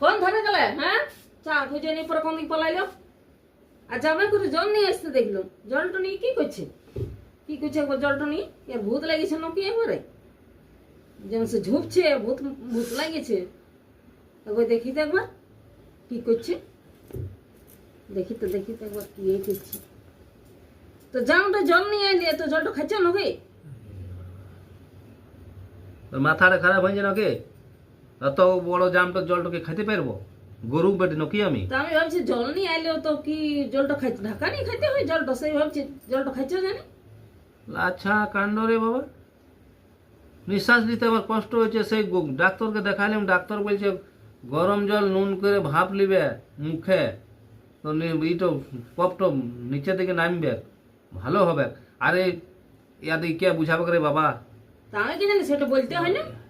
কোন ধরে গেলে হ্যাঁ? চা খুঁজে নিয়ে পরে কোন দিক পলাইলো? আর জামাই করে জল নিয়ে আসতে দেখল। জলটা নিয়ে কি করছে? কি করছে জলটা নিয়ে? এর ভূত লাগিয়েছে নাকি এবারে? যেমন সে ঝুপছে, ভূত ভূত লাগিয়েছে। একবার দেখি তো একবার কি করছে। দেখি তো দেখি তো একবার কি এই করছে। তো জামটা জল নিয়ে আইলে তো জলটা খাচ্ছে নাকি? মাথাটা খারাপ হয়েছে নাকি? অত বড় জামটা জলটাকে খাইতে পারব? গরু বেটে নাকি আমি? তা আমি ভাবছি জল নিয়ে আইলেও তো কি জলটা খাইতে ঢাকা নিয়ে খাইতে হয় জলটা? সেই ভাবছি জলটা খাইছে জানি। আচ্ছা কাণ্ড রে বাবা। নিঃশ্বাস নিতে আমার কষ্ট হয়েছে সেই ডাক্তারকে দেখালাম ডাক্তার বলছে গরম জল নুন করে ভাপ লিবে মুখে। তো নি- ই তো পপটো নিচে থেকে নামবে। ভালো হবে। আরে ইয়াদি কে বুঝাবে রে বাবা? তা আমি কি জানি সেটা বলতে হয় না?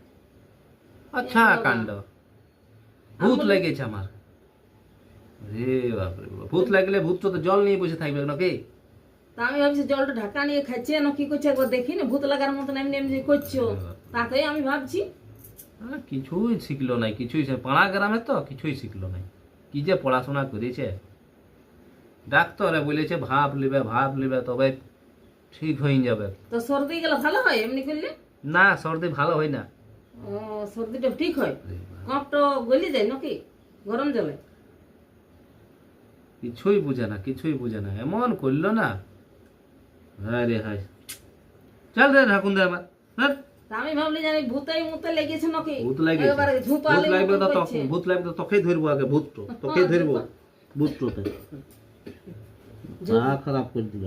আচ্ছা কাণ্ড। ভূত লেগেছে আমার। রে বাপরে বাপ। ভূত লাগলে ভূত তো জল নিয়ে বসে থাকবে নাকি? তা আমি ভাবছি জলটা ঢাকা নিয়ে খাচ্ছে না কি করছে একবার দেখি না ভূত লাগার মতন এমনি এমনি করছ। তাকেই আমি ভাবছি। কিছুই শিখলো নাই কিছুই পাড়া গ্রামে তো কিছুই শিখলো নাই। কি যে পড়াশোনা করেছে। ডাক্তারে বলেছে ভাব লিবে ভাব লিবে তবে ঠিক হয়ে যাবে। তো সর্দি গেলে ভালো হয় এমনি করলে? না সর্দি ভালো হয় না। সর্দিটা ঠিক হয়? কপটা গলি যায় নাকি? গরম জলে? কিছুই বুঝে না কিছুই বুঝে না। এমন করল না? হায় রে হায়। চল রে ঠাকুন দে আমার আমি ভাবলি জানি ভূতাই মুতে লেগেছে নাকি? ভূত লাগবে ভূত লাগবে তো ভূত লাগবে তো তোকেই ধরবো আগে ভূত তো তোকেই ধরবো। ভূত তো মা খারাপ করে দিল।